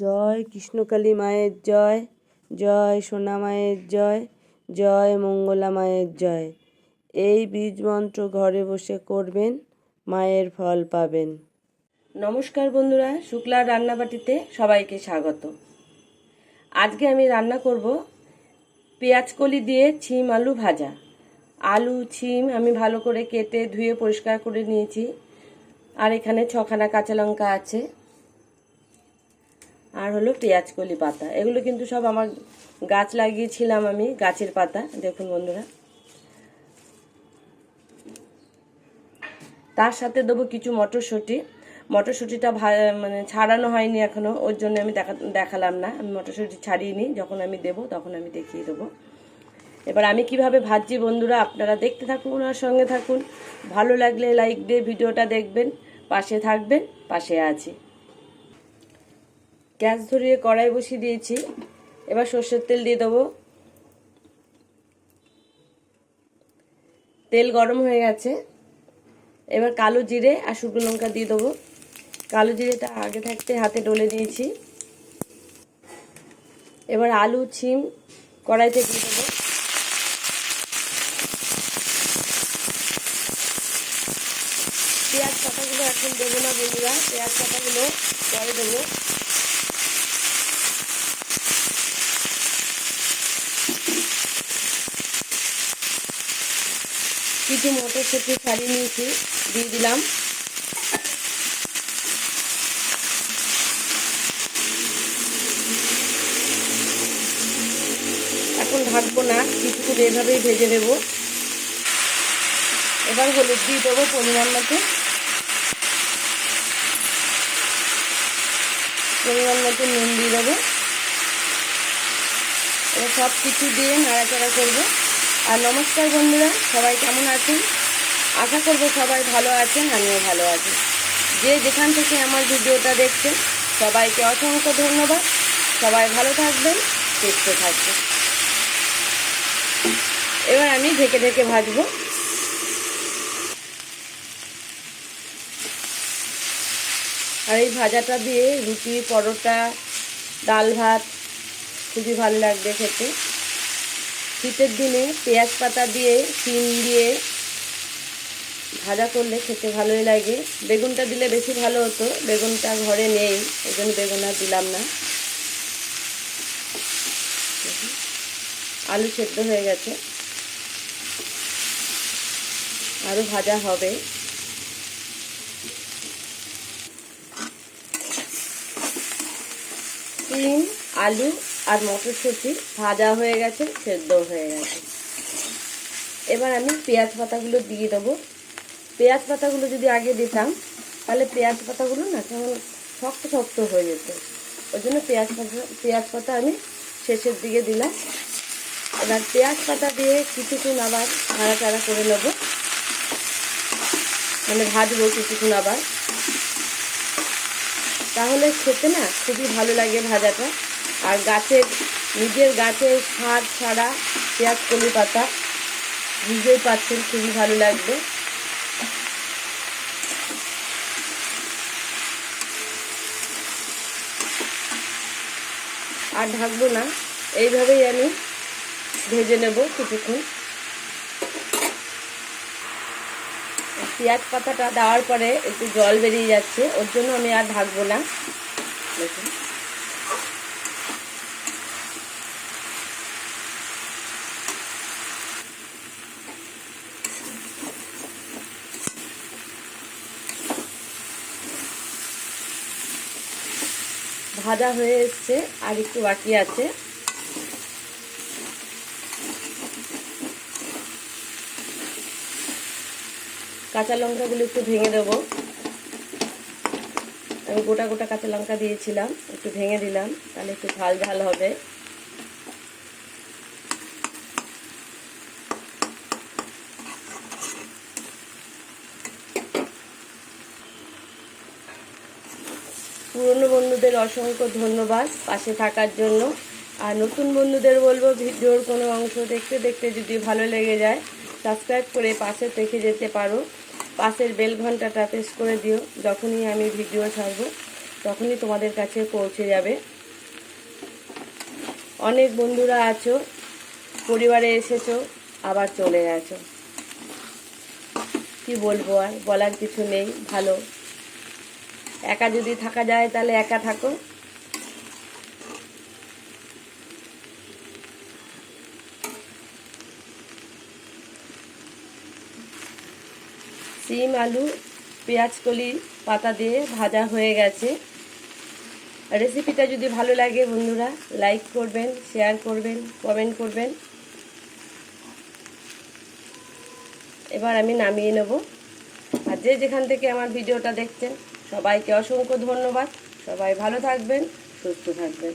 জয়, কৃষ্ণকালী মায়ের জয় জয় সোনা মায়ের জয় জয় মঙ্গলা মায়ের জয়। এই বীজ মন্ত্র ঘরে বসে করবেন, মায়ের ফল পাবেন। নমস্কার বন্ধুরা, শুক্লার রান্নাবাটিতে সবাইকে স্বাগত। আজকে আমি রান্না করব পেঁয়াজ কলি দিয়ে ছিম আলু ভাজা। আলু, ছিম আমি ভালো করে কেটে ধুয়ে পরিষ্কার করে নিয়েছি। আর এখানে ছখানা কাঁচা লঙ্কা আছে। আর হলো পেঁয়াজ কলি পাতা। এগুলো কিন্তু সব আমার গাছ লাগিয়েছিলাম আমি, গাছের পাতা। দেখুন বন্ধুরা। তার সাথে দেবো কিছু মটরশুঁটি। মটরশুঁটিটা মানে ছাড়ানো হয়নি এখনও ওর জন্য আমি দেখা দেখালাম না। আমি মটরশুঁটি ছাড়িয়ে যখন আমি দেব তখন আমি দেখিয়ে দেবো। এবার আমি কীভাবে ভাজছি বন্ধুরা, আপনারা দেখতে থাকুন ওনার সঙ্গে থাকুন। ভালো লাগলে লাইক দিয়ে ভিডিওটা দেখবেন, পাশে থাকবেন, পাশে আছি। গ্যাস ধরিয়ে কড়াই বসিয়ে দিয়েছি। এবার সর্ষের তেল দিয়ে দেবো। তেল গরম হয়ে গেছে। এবার কালো জিরে আর শুকনো লঙ্কা দিয়ে দেবো। কালো জিরেটা আগে থাকতে হাতে ডলে দিয়েছি। এবার আলু, ছিম কড়াই থেকে দেবো। পেঁয়াজ পাতাগুলো এখন দেবো না বন্ধুরা। পেঁয়াজ পাতাগুলো পরে দেবো। কিছু মটরশুঁটি ছাড়িয়ে নিয়েছি, দিয়ে দিলাম। এখন ঢাকবো না কিছুক্ষণ এভাবেই ভেজে নেব। এবার হলুদ দিয়ে দেবো পরিমাণ মতো পরিমাণ মতো নুন দিয়ে দেবো। এবার সব কিছু দিয়ে নাড়াচাড়া করব। আর নমস্কার বন্ধুরা, সবাই কেমন আছেন? আশা করব সবাই ভালো আছেন, আমিও ভালো আছি। যে যেখান থেকে আমার ভিডিওটা দেখছেন, সবাইকে অসংখ্য ধন্যবাদ। সবাই ভালো থাকবেন, সুস্থ থাকবেন। এবার আমি ঢেকে ঢেকে ভাজবো। আর এই ভাজাটা দিয়ে রুটি, পরোটা, ডাল ভাত, খুবই ভালো লাগবে খেতে। শীতের দিনে পেঁয়াজ পাতা দিয়ে, শিম দিয়ে ভাজা করলে খেতে ভালোই লাগে। বেগুনটা দিলে বেশি ভালো হতো। বেগুনটা ঘরে নেই ওই জন্য বেগুন আর দিলাম না। আলু সেদ্ধ হয়ে গেছে। আরও ভাজা হবে। শিম আলু আর মটরশুঁটি ভাজা হয়ে গেছে, সেদ্ধ হয়ে গেছে। এবার আমি পেঁয়াজ পাতাগুলো দিয়ে দেবো। পেঁয়াজ পাতাগুলো যদি আগে দিতাম, তাহলে পেঁয়াজ পাতাগুলো না কেমন শক্ত শক্ত হয়ে যেত। ওই জন্য পেঁয়াজ পাতা পেঁয়াজ পাতা আমি শেষের দিকে দিলাম। এবার পেঁয়াজ পাতা দিয়ে কিছুক্ষণ আবার নাড়াচাড়া করে নেব। মানে ভাজবো কিছুক্ষণ আবার। তাহলে খেতে না খুবই ভালো লাগে ভাজাটা। আর গাছের, নিজের গাছের সার ছাড়া পেঁয়াজ কলি পাতা বুঝতেই পাচ্ছেন খুবই ভালো লাগবে। আর ঢাকবো না, এইভাবেই আমি ভেজে নেব কিছুক্ষণ। পেঁয়াজ পাতাটা দেওয়ার পরে একটু জল বেরিয়ে যাচ্ছে, ওর জন্য আমি আর ঢাকবো না। দেখুন। ভাজা হয়ে এসছে আর একটু বাকি আছে। কাঁচা লঙ্কাগুলো একটু ভেঙে দেব। আমি গোটা গোটা কাঁচা লঙ্কা দিয়েছিলাম, একটু ভেঙে দিলাম, তাহলে একটু ঝাল ঝাল হবে। পুরনো বন্ধুদের অসংখ্য ধন্যবাদ পাশে থাকার জন্য। আর নতুন বন্ধুদের বলব, ভিডিওর কোনো অংশ দেখতে দেখতে যদি ভালো লেগে যায় সাবস্ক্রাইব করে পাশে থেকে যেতে পারো। পাশের বেল ঘন্টাটা প্রেস করে দিও, যখনই আমি ভিডিও ছাড়বো, তখনই তোমাদের কাছে পৌঁছে যাবে। অনেক বন্ধুরা আছো, পরিবারে এসেছ, আবার চলে গেছো। কি বলব আর, বলার কিছু নেই, ভালো। একা যদি থাকা যায়, তাহলে একা থাকো। সিম, আলু, পেঁয়াজ, কলি, পাতা দিয়ে ভাজা হয়ে গেছে। রেসিপিটা যদি ভালো লাগে বন্ধুরা, লাইক করবেন, শেয়ার করবেন, কমেন্ট করবেন। এবার আমি নামিয়ে নেব। আর যে যেখান থেকে আমার ভিডিওটা দেখছেন সবাইকে অসংখ্য ধন্যবাদ। সবাই ভালো থাকবেন সুস্থ থাকবেন।